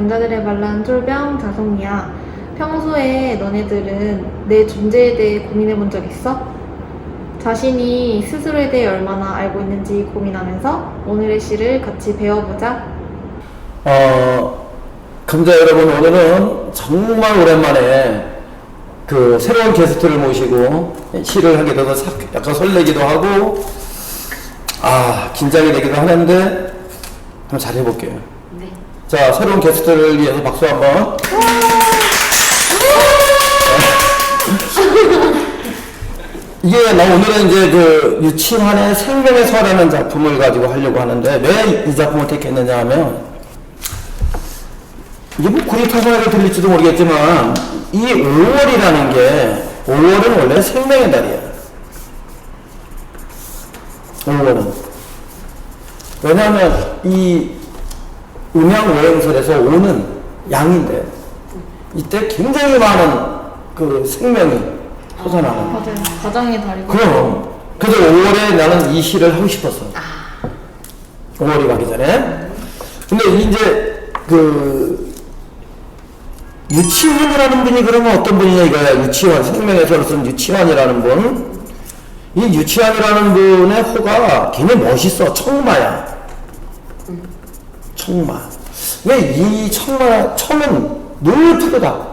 감자들에 말란 쫄병 자송이야. 평소에 너네들은 내 존재에 대해 고민해 본 적 있어? 자신이 스스로에 대해 얼마나 알고 있는지 고민하면서 오늘의 시를 같이 배워보자. 어, 감자 여러분, 오늘은 정말 오랜만에 그 새로운 게스트를 모시고 시를 하게 돼서 사- 약간 설레기도 하고, 아, 긴장이 되기도 하는데, 한번 잘 해볼게요. 네. 자, 새로운 게스트를 위해서 박수 한 번. 이게 나 오늘은 이제 그 유치환의 생명의 서라는 작품을 가지고 하려고 하는데 왜 이 작품을 택했느냐 하면 이게 뭐 구리타산하게 들릴지도 모르겠지만 이 5월이라는 게 5월은 원래 생명의 달이야. 5월은 왜냐하면 이 음양 오행설에서 오는 양인데 이때 굉장히 많은 그 생명이 솟아나는 맞아요. 가정의 달이고. 그럼. 그래서 5월에 나는 이 시를 하고 싶었어. 5월이 가기 전에. 근데 이제 그 유치원이라는 분이 그러면 어떤 분이냐 이거야. 유치원 생명에서 쓴 유치원이라는 분. 이 유치원이라는 분의 호가 굉장히 멋있어. 청마야. 청마. 왜 이 청마 청은 늘 푸르다.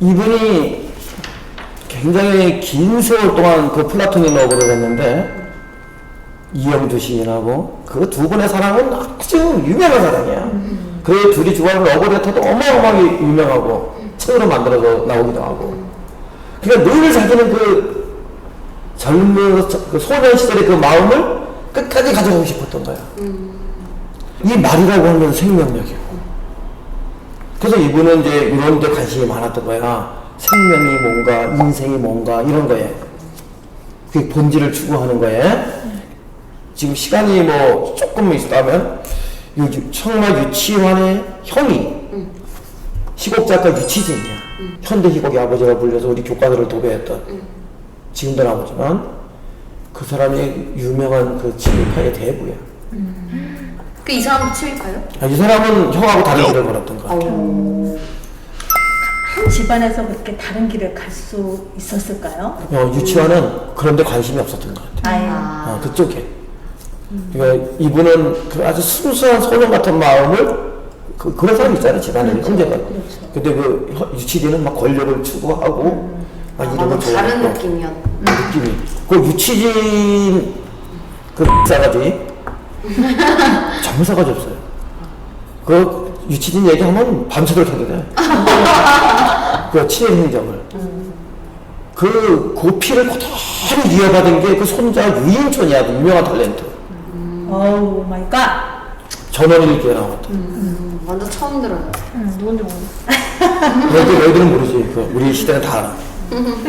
이분이 굉장히 긴 세월 동안 그 플라토닉 러브를 했는데 이영주 시인하고 그 두 분의 사랑은 아주 유명한 사랑이야. 그 둘이 좋아하는 러브 레터도 어마어마하게 유명하고 책으로 만들어서 나오기도 하고. 그러니까 늘 자기는 그 젊은 그 소년 시절의 그 마음을 끝까지 가져가고 싶었던 거야. 이 말이라고 하면 생명력이고. 그래서 이분은 이제 이런 데 관심이 많았던 거야. 생명이 뭔가, 인생이 뭔가, 이런 거에. 그 본질을 추구하는 거에. 지금 시간이 뭐 조금 있다면, 청마 유치환의 형이 희곡작가 유치진이야. 현대 희곡의 아버지라 불려서 우리 교과서를 도배했던. 지금도 나오지만, 그 사람이 유명한 그 친일파의 대부야. 그 이 사람도 치밀까요? 아, 이 사람은 형하고 다른 길을 걸었던 거야. 한 집안에서 그렇게 다른 길을 갈 수 있었을까요? 어, 유치원은 그런데 관심이 없었던 것 같아. 아예. 어, 그쪽에. 그러니까 이분은 그 아주 순수한 소년 같은 마음을 그, 그런 사람 있잖아요, 집안에 형제가. 근데 그 혀- 유치진은 막 권력을 추구하고 막 아, 이런 걸 뭔가 다른 좋아하고 느낌이었. 느낌이. 그 유치진 그 싸가지 정말 싸가지 없어요. 그 유치진 얘기하면 밤새도록 해도 돼. 그 친일 행적을. 그 고피를 그대로 이어받은 게 그 손자 유인촌이야, 그 유명한 탤런트. 어우 마이 갓. 전원일기에 나왔다. 음, 완전 처음 들어요. 음, 누군지 모르. 너희들, 너희들은 모르지. 그 우리 시대는 다 알아.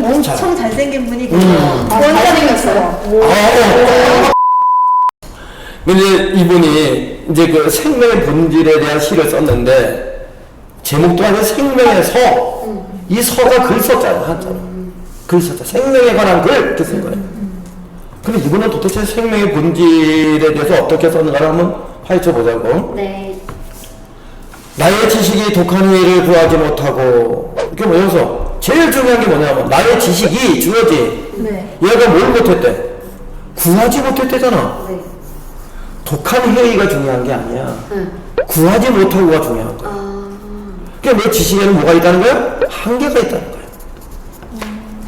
엄청 잘생긴 분이 음. 계세요. 아, 잘생겼어요. 아, 어. 근데 이분이 이제 그 생명의 본질에 대한 시를 썼는데 제목도 아니고 생명의 서. 이 서가 글 썼잖아 한자로. 글 썼자. 생명에 관한 글 이렇게 쓴 거예요. 근데 이분은 도대체 생명의 본질에 대해서 어떻게 썼는가를 한번 파헤쳐 보자고. 네. 나의 지식이 독한 이를 구하지 못하고 이게 뭐여서 제일 중요한 게 뭐냐면 나의 지식이 주어지 네. 얘가 뭘 못했대 구하지 못했대잖아 네. 독한 회의가 중요한 게 아니야. 응. 구하지 못하고가 중요한 거야. 아, 그러니까 내 지식에는 뭐가 있다는 거야? 한계가 있다는 거야.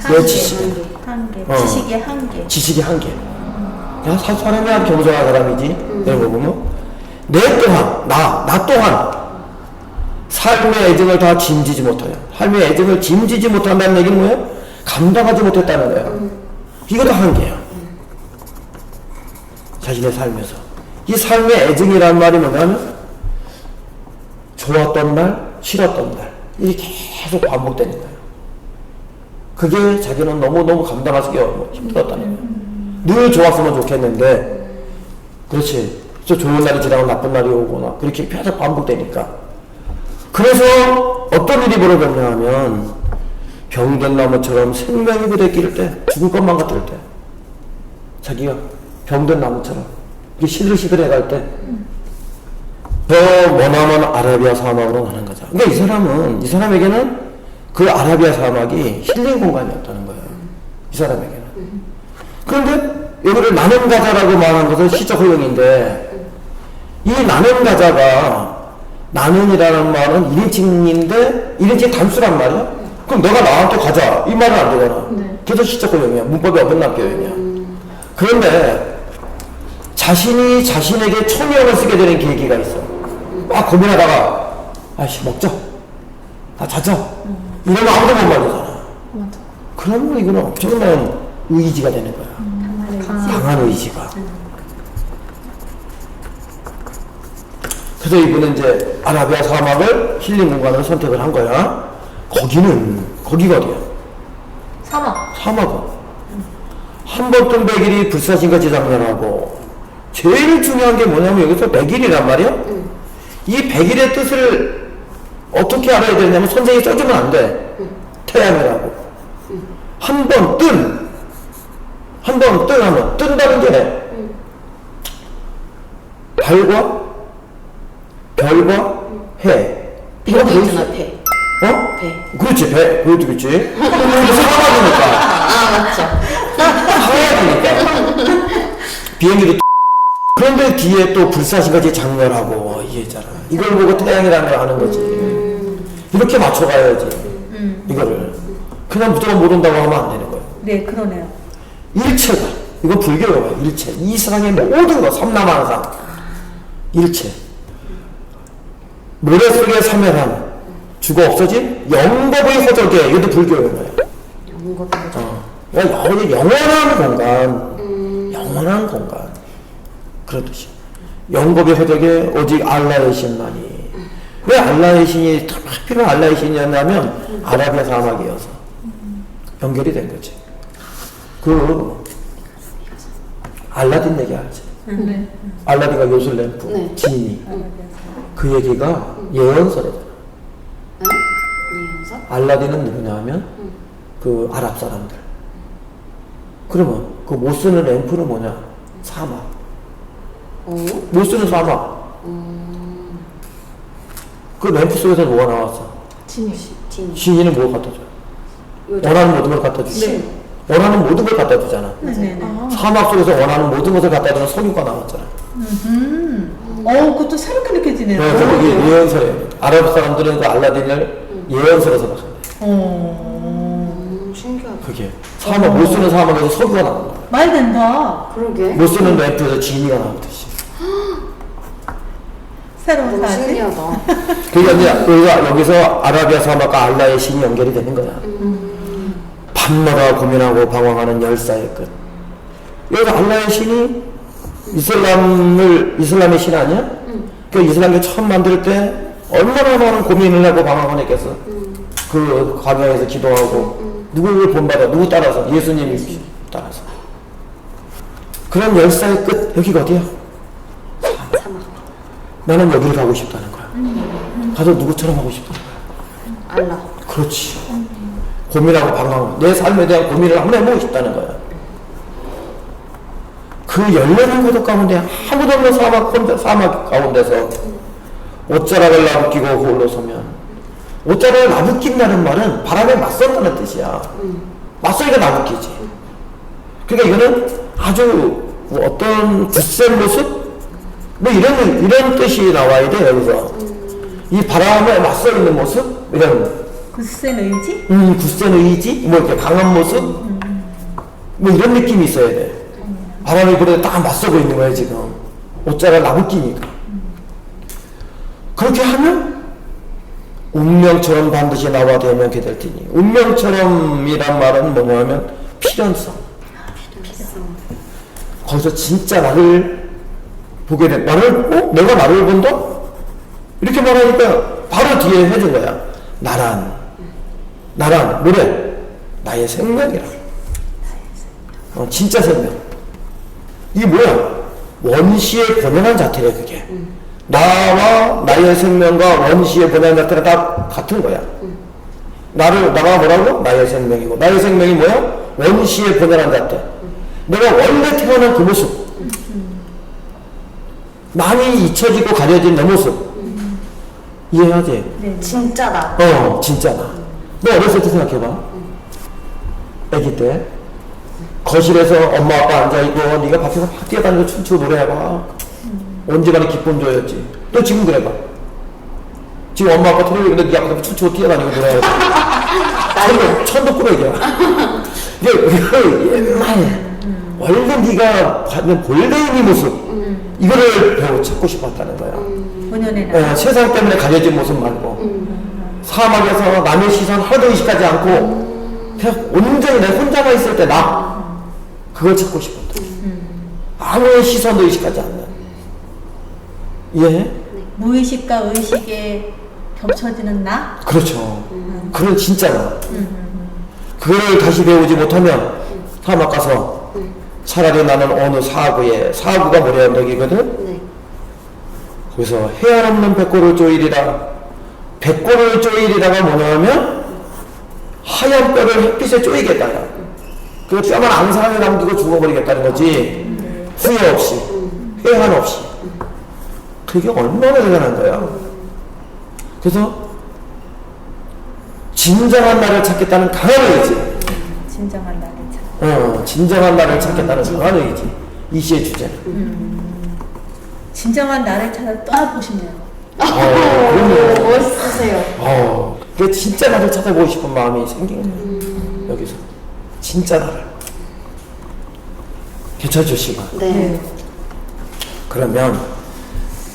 내 한개, 지식 한개. 한계. 어. 지식의 한계. 지식의 한계. 야 사- 사람이 아주 겸손한 사람이지. 내가 보면. 내 또한 나, 나 또한 삶의 애정을 다 짐지지 못하여 삶의 애정을 짐지지 못한다는 얘기는 뭐예요? 감당하지 못했다는 거야 이거 다 한계야 자신의 삶에서 이 삶의 애정이라는 말이 뭐냐면 좋았던 날 싫었던 날 이게 계속 반복되는 거예요. 그게 자기는 너무너무 감당하기 힘들었다는 거예요. 늘 좋았으면 좋겠는데 그렇지. 또 좋은 날이 지나고 나쁜 날이 오거나 그렇게 계속 반복되니까. 그래서 어떤 일이 벌어졌냐 하면 병든 나무처럼 생명이 부대낄 때 죽을 것만 같을 때 자기가 병든 나무처럼 이게 시들시들해 갈 때 더 머나먼 아라비아 사막으로 가는 거죠. 그러니까 이 사람은 이 사람에게는 그 아라비아 사막이 힐링 공간이었다는 거예요. 이 사람에게는. 그런데 여기를 나눔 가자라고 말한 것은 시적 허용인데 이 나눔 가자가 나눔이라는 말은 1인칭인데 1인칭 단수란 말이야? 그럼 내가 나한테 가자 이 말은 안 되잖아. 그래서 시적 허용이야. 문법이 어긋난 교용이야. 그런데 자신이 자신에게 초명을 쓰게 되는 계기가 있어. 막 고민하다가 아씨 먹자. 아 자자. 이러면 아무도 못 말리잖아. 그러면 이거는 엄청난 의지가 되는 거야. 강한 의지가. 그래서 이분은 이제 아라비아 사막을 힐링 공간으로 선택을 한 거야. 거기는 거기가 어디야? 사막. 사막은 한번 뜬 백일이 불사신과 지장면하고 제일 중요한 게 뭐냐면 여기서 백일이란 말이야. 이 백일의 뜻을 어떻게 알아야 되냐면 선생이 써주면 안 돼. 태양이라고. 한번 뜬. 한 번 뜬 하면 뜬다는 게 달과 별과 해. 배가? 배. 어? 배. 그렇지 배. 그렇지. 뒤에 또 불사신까지 장렬하고 이게 있잖아. 이걸 보고 태양이라는 걸 아는 거지. 이렇게 맞춰가야지 이거를. 그냥 무조건 못 온다고 하면 안 되는 거예요. 네, 그러네요. 일체가 이거 불교가 봐요 일체. 이 세상의 모든 것 삼라만상 일체. 모래 속의 사멸함. 죽어 없어진 영겁의 허적에. 이것도 거예요 연거 보자. 어. 그러니까 영원한 공간, 영원한 공간. 그런 뜻이. 영겁의 허적에 오직 알라의 신만이. 왜 알라의 신이 하필은 알라의 신이었냐면 아라비아 사막이어서 연결이 된 거지. 그 알라딘 얘기 알지? 네. 알라딘과 요술 램프, 네. 지니. 그 얘기가 예언서래잖아. 네? 알라딘은 누구냐 하면 그 아랍 사람들. 그러면 그 못 쓰는 램프는 뭐냐? 사막. 어? 못 쓰는 사막. 그 램프 속에서 뭐가 나왔어? 진유. 진. 신이는 뭘 갖다 줘? 원하는 모든 걸 갖다 주지. 네. 원하는 모든 걸 갖다 주잖아. 네, 네, 네. 아. 사막 속에서 원하는 모든 것을 갖다 주는 석유가 나왔잖아. 음. 어, 그것도 새롭게 느껴지네요. 그래서 그게 예언서예요. 아랍 사람들은 그 알라딘을 예언서로 생각한대. 어. 음, 신기하다. 그게 사막 못 쓰는 사막에서 석유가 나온 거야. 말 된다. 그러게. 못 쓰는 램프에서 진이가 나오듯이. 새로운 너무 사실. 신기하다. 그러니까 이제 우리가 여기서 아라비아 사막과 알라의 신이 연결이 되는 거야. 밤마다 고민하고 방황하는 열사의 끝. 여기 알라의 신이 이슬람을 이슬람의 신 아니야? 그 이슬람을 처음 만들 때 얼마나 많은 고민을 하고 방황을 했겠어. 그 과정에서 기도하고 누구를 본받아 누구 따라서 예수님 따라서. 그런 열사의 끝 여기가 어디야? 나는 여기를 가고 싶다는 거야. 가서 누구처럼 하고 싶다는 거야. 알라. 그렇지. 고민하고 방황, 내 삶에 대한 고민을 한번 해보고 싶다는 거야. 그 열렬한 고독 가운데 아무도 없는 사막, 혼자, 사막 가운데서 옷자락을 나부끼고 홀로 서면 옷자락을 나부낀다는 말은 바람에 맞선다는 뜻이야. 맞서니까 나부끼지. 그러니까 이거는 아주 뭐 어떤 굳센 모습? 뭐 이런, 이런 뜻이 나와야 돼, 여기서. 이 바람에 맞서 있는 모습? 이런 굳센 의지? 음, 굳센 의지? 뭐 이렇게 강한 모습? 뭐 이런 느낌이 있어야 돼. 바람이 불에 딱 맞서고 있는 거야, 지금. 옷자를 나부끼니까. 그렇게 하면 운명처럼 반드시 나와 대면게 될 테니. 운명처럼이란 말은 뭐냐 하면 필연성. 거기서 진짜 나를 보게 돼. 나를, 어? 내가 나를 본다? 이렇게 말하니까 바로 뒤에 해준 거야. 나란. 나란 뭐래? 나의 생명이라. 어, 진짜 생명. 이게 뭐야? 원시의 본연한 자태래 그게. 나와 나의 생명과 원시의 본연한 자태가 다 같은 거야. 나를 나가 뭐라고? 나의 생명이고 나의 생명이 뭐야? 원시의 본연한 자태. 내가 원래 태어난 그 모습. 많이 잊혀지고 가려진 내 모습. 이해하지? 네. 진짜다. 어, 진짜 나. 너 어렸을 때 생각해봐. 아기 때. 거실에서 엄마 아빠 앉아있고 네가 밖에서 막 뛰어다니고 춤추고 노래해봐. 언제간의 기쁨 조였지. 너 지금 그래봐. 지금 엄마 아빠 텔레비전에 네 앞에서 춤추고 뛰어다니고 노래해봐. 천도, 천도 꾸러기야. 이게 그 옛날 에 원래 네가 받는 본래의 모습 이거를 배우 찾고 싶었다는 거야. 본연의 나. 어, 세상 때문에 가려진 모습 말고 사막에서 남의 시선 하나도 의식하지 않고 그냥 온전히 내 혼자만 있을 때 나 그걸 찾고 싶었다. 아무의 시선도 의식하지 않는 이해해? 무의식과 의식에 겹쳐지는 나. 그렇죠. 그런 진짜 나. 그거를 다시 배우지 못하면 사막 가서 차라리 나는 어느 사구에 사구가 모래 언덕이거든. 네. 거기서 해안 없는 백골을 쪼이리라 백골을 쪼이리라가 뭐냐면 하얀 뼈를 햇빛에 쪼이겠다 그 뼈만 앙상하게 남기고 죽어버리겠다는 거지 후회 없이 회한 없이 그게 얼마나 대단한 거야 그래서 진정한 나를 찾겠다는 강한 의지 진정한 나를 찾. 어, 진정한 나를 찾겠다는 강한 의지 이 시의 주제는 진정한 나를 찾아 떠나보시네요. 어, 그럼요. 멋있으세요. 어, 그 진짜 나를 찾아보고 싶은 마음이 생긴 거예요. 여기서. 진짜 나를. 괜찮죠, 시간? 네. 그러면,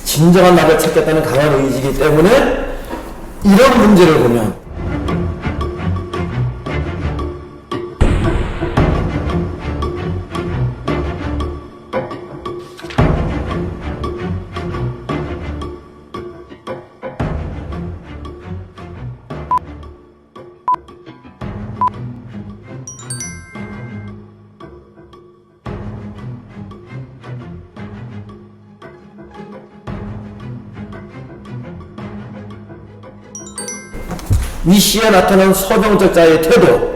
진정한 나를 찾겠다는 강한 의지이기 때문에, 이런 문제를 보면, 이 시에 나타난 서병적 자의 태도,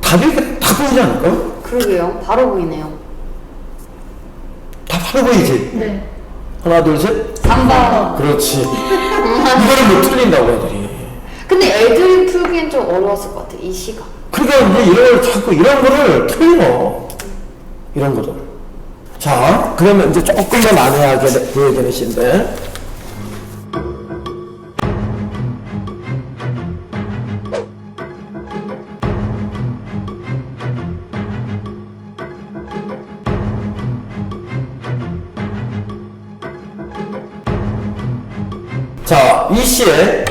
답이 다 보이지 않을까? 그러게요. 바로 보이네요. 다 바로 보이지? 네. 하나, 둘, 셋. 3번. 그렇지. 이거를 못 틀린다고 애들이. 근데 애들이 풀기엔 좀 어려웠을 것 같아. 이 시가. 그러니까 이제 이런 걸 자꾸 이런 거를 틀려. 이런 거를. 자, 그러면 이제 조금 더 난해하게 되- 보여야 되는 시인데. 자, 이 시에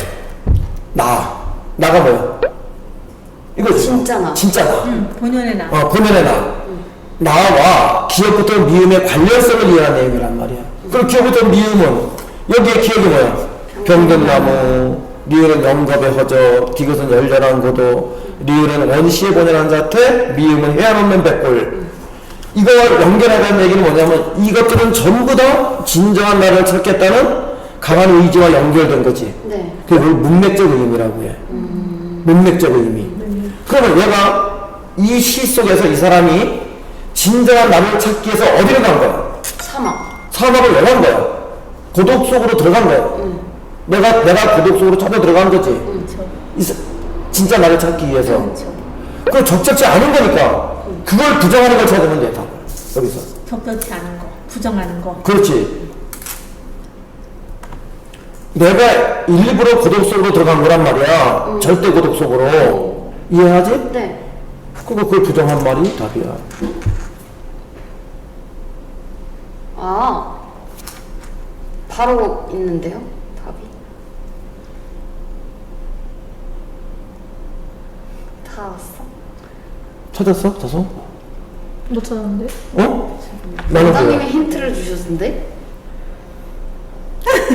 나, 나가 뭐야? 이거 진짜 나. 진짜 나. 음, 본연의 나. 어, 본연의 나. 나와 기억부터 미음의 관련성을 이해한 내용이란 말이야. 그럼 기억부터 미음은 여기에 기억이 뭐야? 병든나무, 리을은 영겁의 허저, 디귿은 열렬한 고도, 리을은 원시에 본연한 자태, 미음은 해안 없는 백골. 이거와 연결하는 얘기는 뭐냐면 이것들은 전부 다 진정한 나를 찾겠다는 강한 의지와 연결된 거지. 네. 그게 뭘 문맥적 의미라고 해. 문맥적 의미. 그러면 얘가 이 시 속에서 이 사람이 진정한 나를 찾기 위해서 어디로 간 거야? 사막. 사막을 왜 간 거야? 고독 속으로 들어간 거야. 내가 내가 고독 속으로 찾아 들어간 거지. 그렇죠. 이 사- 진짜 나를 찾기 위해서. 그렇죠. 그걸 적절치 않은 거니까 그걸 부정하는 걸 찾으면 돼. 다. 여기서. 적절치 않은 거, 부정하는 거. 그렇지. 내가 일부러 고독 속으로 들어간 거란 말이야. 절대 고독 속으로. 이해하지? 네. 그거 그걸 부정한 말이 답이야. 아. 바로 있는데요. 답이. 다 왔어? 찾았어? 다소? 못 찾았는데? 어? 나는 원장님이 그래. 힌트를 주셨는데?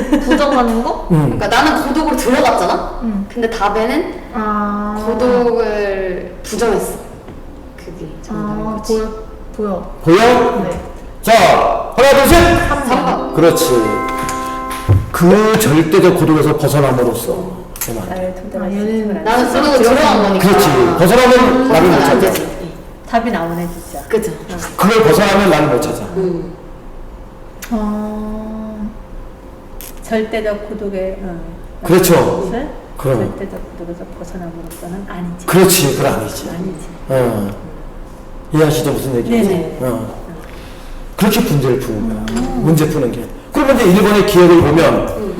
부정하는 거? 응. 그러니까 나는 고독으로 들어갔잖아? 응. 근데 답에는 아. 고독을 부정했어. 그게 아, 정답이지. 보여. 보여. 보여? 네. 자, 하나, 둘, 셋! 3번. 그렇지. 그 절대적 고독에서 벗어남으로써. 그. 나를 아, 수 얘는 있음을 알 나는 고독을 들어간 거니까. 그렇지. 벗어나면 나를 못 벗어나면 안 찾아. 되지. 답이 나오네 진짜. 그죠? 그걸 벗어나면 나를 못 찾아. 응. 아. 절대적 고독의 어, 그렇죠. 그럼. 절대적 고독에서 벗어남으로서는 아니지. 그렇지, 그건 아니지. 아니지. 어. 이해하시죠? 무슨 얘기인지? 네네. 어. 그렇게 문제를 푸는 거야. 문제 푸는 게. 그러면 이제 일본의 기억을 보면,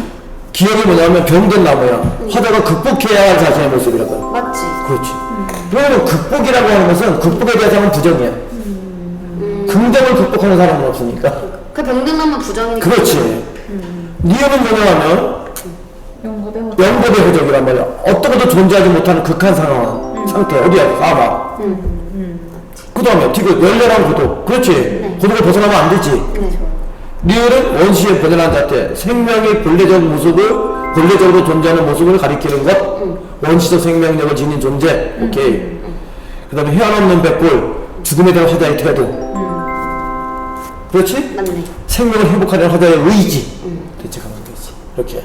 기억이 뭐냐면 병든 나무야. 화자가 극복해야 할 자신의 모습이라고. 맞지? 그렇지. 왜냐면 극복이라고 하는 것은 극복에 대해서는 부정이야. 긍정을 극복하는 사람은 없으니까. 그 병든 나무 부정이니까. 그렇지. 니은은 뭐냐면 연고대 호 연고대 호적이란 말이야. 어떤 것도 존재하지 못하는 극한 상황, 상태. 어디야? 사막. 그 다음에 디귿 열렬한 고독. 그렇지. 고독을 벗어나면 안 되지. 네. 리을은 원시의 번연한 자태. 생명의 본래적 모습을, 본래적으로 존재하는 모습을 가리키는 것. 원시적 생명력을 지닌 존재. 오케이. 그 다음에 해안 없는 백골. 죽음에 대한 화자의 태도. 그렇지? 맞네. 생명을 회복하려는 화자의 의지. 대체 가면 되지. 이렇게.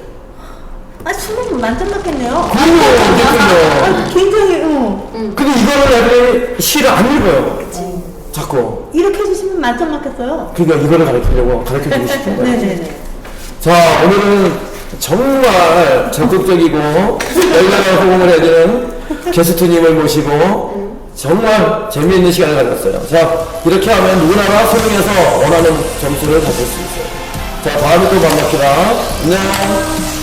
아, 수능 만점 맞겠네요. 어쨌든요. 아, 굉장히, 어. 근데 이거를 애들이 시를 안 읽어요. 자꾸. 이렇게 해주시면 만점 맞겠어요. 그러니까 이거를 가르치려고 가르쳐 주고 싶은 거예요. 네네네. 자, 오늘은 정말 적극적이고 열렬한 호응을 해주는 게스트님을 모시고 정말 재미있는 시간을 가졌어요. 자, 이렇게 하면 누구나가 수능에서 원하는 점수를 받을 수 있어요. 자, 다음에 또 만납시다. 안녕.